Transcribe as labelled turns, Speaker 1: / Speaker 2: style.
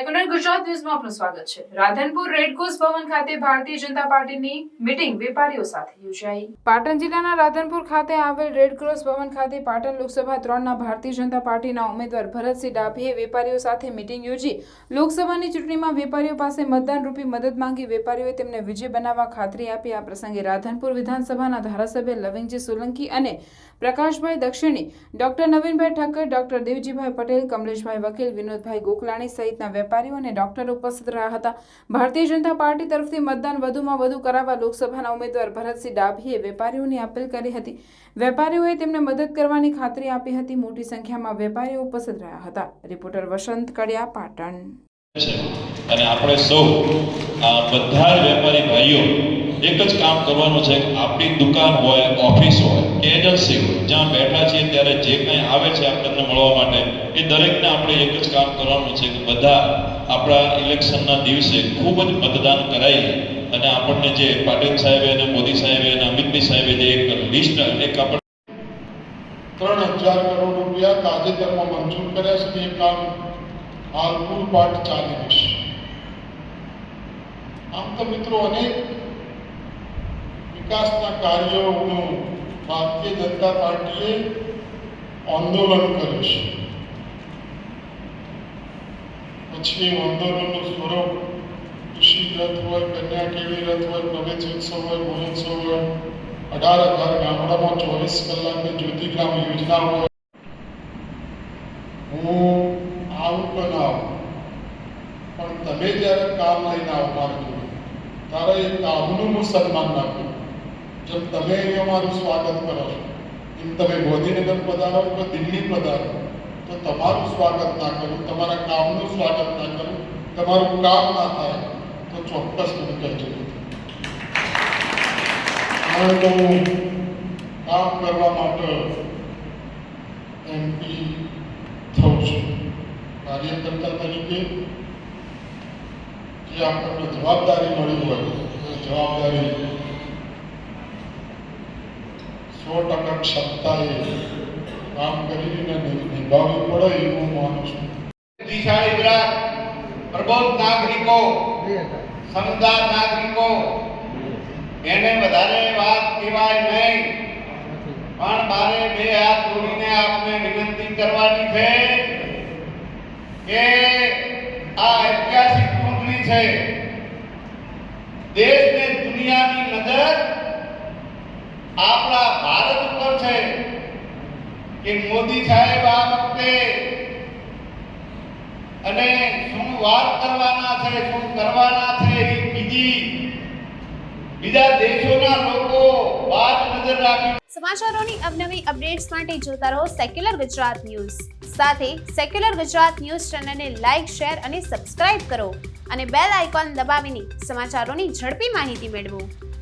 Speaker 1: Secular Gujarat ન્યૂઝમાં આપનું સ્વાગત છે. રાધનપુર રેડક્રોસ ભવન ખાતે ભારતીય જનતા પાર્ટીની મીટિંગ વેપારીઓ સાથે યોજાઈ. પાટણ જિલ્લાના રાધનપુર ખાતે આવેલ રેડક્રોસ ભવન ખાતે પાટણ લોકસભા ત્રણના ભારતીય જનતા પાર્ટીના ઉમેદવાર ભરતસિંહ ડાભીએ વેપારીઓ સાથે મીટિંગ યોજી. લોકસભાની ચૂંટણીમાં વેપારીઓ પાસે મતદાન રૂપી મદદ માંગી વેપારીઓએ તેમને વિજય બનાવવા ખાતરી આપી. આ પ્રસંગે રાધનપુર વિધાનસભાના ધારાસભ્ય લવિંગજી સોલંકી અને પ્રકાશભાઈ દક્ષિણી, ડોક્ટર નવીનભાઈ ઠક્કર, ડોક્ટર દેવજીભાઈ પટેલ, કમલેશભાઈ વકીલ, વિનોદભાઈ ગોકલાણી સહિતના વેપારીઓ અને ડોક્ટરો ઉપસ્થિત રહ્યા હતા. ભારતીય જનતા પાર્ટી તરફથી મતદાન વધુમાં વધુ કરાવવા લોકસભાના ઉમેદવાર ભરતસિંહ ડાભીએ વેપારીઓની અપીલ કરી હતી. વેપારીઓએ તેમને મદદ કરવાની ખાતરી આપી હતી. મોટી સંખ્યામાં વેપારીઓ ઉપસ્થિત રહ્યા હતા. રિપોર્ટર વસંત કડિયા, પાટણ.
Speaker 2: અને આપણે સૌ બધા વેપારી ભાઈઓ, એક જ કામ કરવાનું છે કે આપણી દુકાન હોય, ઓફિસ હોય, કે એજન્સી હોય, જ્યાં બેઠા છીએ, ત્યારે જે કંઈ આવે છે આપણને મળવા માટે, એ દરેકને આપણે એક જ કામ કરવાનું છે કે બધા આપણા ઇલેક્શનના દિવસે ખૂબ જ મતદાન કરાવી અને આપણને જે પાટીલ સાહેબે અને મોદી સાહેબે અને અમિતભાઈ સાહેબે જે એક લિસ્ટ એક આપણને
Speaker 3: ત્રણ હજાર કરોડ રૂપિયા તાજેતરમાં મંજૂર કર્યા છે એ કામ હાલ પૂરપાટ ચાલી રહેશે આમ તો મિત્રો અનેક વિકાસના કાર્યોનું ભારતીય જનતા પાર્ટીએ આંદોલન કર્યું છે. પછી એ આંદોલનનું સ્વરૂપ કૃષિ રથ હોય કન્યા કેવી રથ હોય પ્રવેશ ઉત્સવ હોય મહોત્સવ હોય અઢાર હજાર ગામડામાં ચોવીસ કલાકની જ્યોતિગ્રામ યોજના હોય. હું આવું પણ આવું, પણ તમે જ્યારે કામ લઈને આવો મારી જોડે એ કામનું હું સન્માન રાખું. જેમ તમે અહીંયા મારું સ્વાગત કરો છો, એમ તમે ગાંધીનગર પધારો કે દિલ્હી પધારો? તો તમારું સ્વાગત ના કરું તમારા કામનું સ્વાગત ના કરું તમારું કામ ના થાય તો ચોક્કસ મને કહેજો કારણ કે હું કામ કરવા માટે એમપી થઉં છું કાર્યકર્તા તરીકે જે આપણને જવાબદારી મળી હોય એ જવાબદારી સો ટકા ક્ષમતાએ કામ કરીને નિભાવવી પડે એવું માનું છું.
Speaker 4: પ્રબોધ નાગરિકો, સમજદાર નાગરિકો, એને વધારે વાત કહેવાય નહીં. પણ મારે બે હાથ જોડીને આપને વિનંતી કરવાની છે કે આ ઐતિહાસિક ચૂંટણી છે. દેશ ને દુનિયાની નજર આપણા ભારત ઉપર છે. કે મોદી સાહેબ આ વખતે અને શું વાત કરવાના છે, શું કરવાના છે બીજી બીજા દેશોના લોકો વાત નજર રાખી.
Speaker 5: સમાચારોની અવનવી અપડેટ્સ માટે જોતા રહો સેક્યુલર ગુજરાત ન્યૂઝ સાથે સેક્યુલર ગુજરાત ન્યૂઝ ચેનલને લાઇક શેર અને સબસ્ક્રાઇબ કરો અને બેલ આઇકોન દબાવીને સમાચારોની ઝડપી માહિતી મેળવો.